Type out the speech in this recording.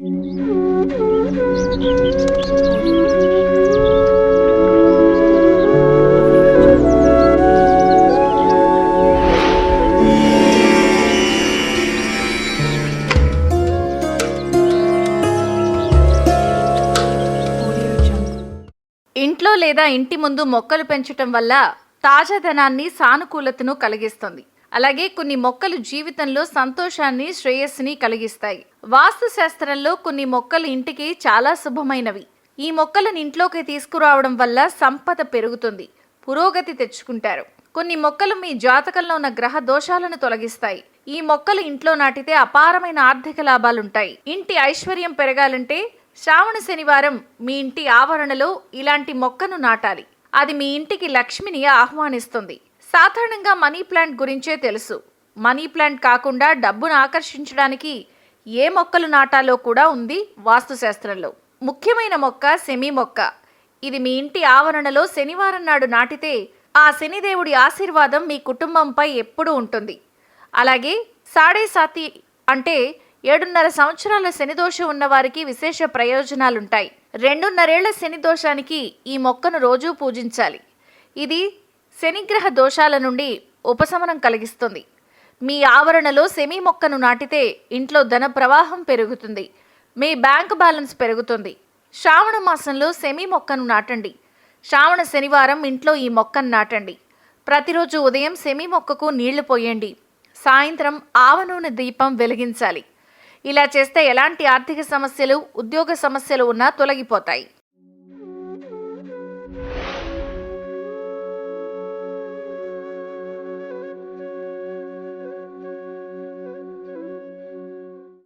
ఇంట్లో లేదా ఇంటి ముందు మొక్కలు పెంచటం వల్ల తాజాదనాన్ని సానుకూలతను కలిగిస్తుంది. అలాగే కొన్ని మొక్కలు జీవితంలో సంతోషాన్ని శ్రేయస్సుని కలిగిస్తాయి. వాస్తు శాస్త్రంలో కొన్ని మొక్కలు ఇంటికి చాలా శుభమైనవి. ఈ మొక్కలను ఇంట్లోకి తీసుకురావడం వల్ల సంపద పెరుగుతుంది. పురోగతి తెచ్చుకుంటారు. కొన్ని మొక్కలు మీ జాతకంలో ఉన్న గ్రహ దోషాలను తొలగిస్తాయి. ఈ మొక్కలు ఇంట్లో నాటితే అపారమైన ఆర్థిక లాభాలుంటాయి. ఇంటి ఐశ్వర్యం పెరగాలంటే శ్రావణ శనివారం మీ ఇంటి ఆవరణలో ఇలాంటి మొక్కను నాటాలి. అది మీ ఇంటికి లక్ష్మిని ఆహ్వానిస్తుంది. సాధారణంగా మనీ ప్లాంట్ గురించే తెలుసు. మనీ ప్లాంట్ కాకుండా డబ్బును ఆకర్షించడానికి ఏ మొక్కలు నాటాలో కూడా ఉంది వాస్తుశాస్త్రంలో ముఖ్యమైన మొక్క సెమీ మొక్క. ఇది మీ ఇంటి ఆవరణలో శనివారం నాడు నాటితే ఆ శనిదేవుడి ఆశీర్వాదం మీ కుటుంబంపై ఎప్పుడూ ఉంటుంది. అలాగే సాడే సాతి అంటే ఏడున్నర సంవత్సరాల శనిదోషం ఉన్నవారికి విశేష ప్రయోజనాలుంటాయి. రెండున్నరేళ్ళ శని దోషానికి ఈ మొక్కను రోజూ పూజించాలి. ఇది శనిగ్రహ దోషాల నుండి ఉపశమనం కలిగిస్తుంది. మీ ఆవరణలో సెమీ మొక్కను నాటితే ఇంట్లో ధన ప్రవాహం పెరుగుతుంది. మీ బ్యాంక్ బ్యాలెన్స్ పెరుగుతుంది. శ్రావణ మాసంలో సెమీ మొక్కను నాటండి. శ్రావణ శనివారం ఇంట్లో ఈ మొక్కను నాటండి. ప్రతిరోజు ఉదయం సెమీ మొక్కకు నీళ్ళు పోయండి. సాయంత్రం ఆవనూనె దీపం వెలిగించాలి. ఇలా చేస్తే ఎలాంటి ఆర్థిక సమస్యలు ఉద్యోగ సమస్యలు ఉన్నా తొలగిపోతాయి.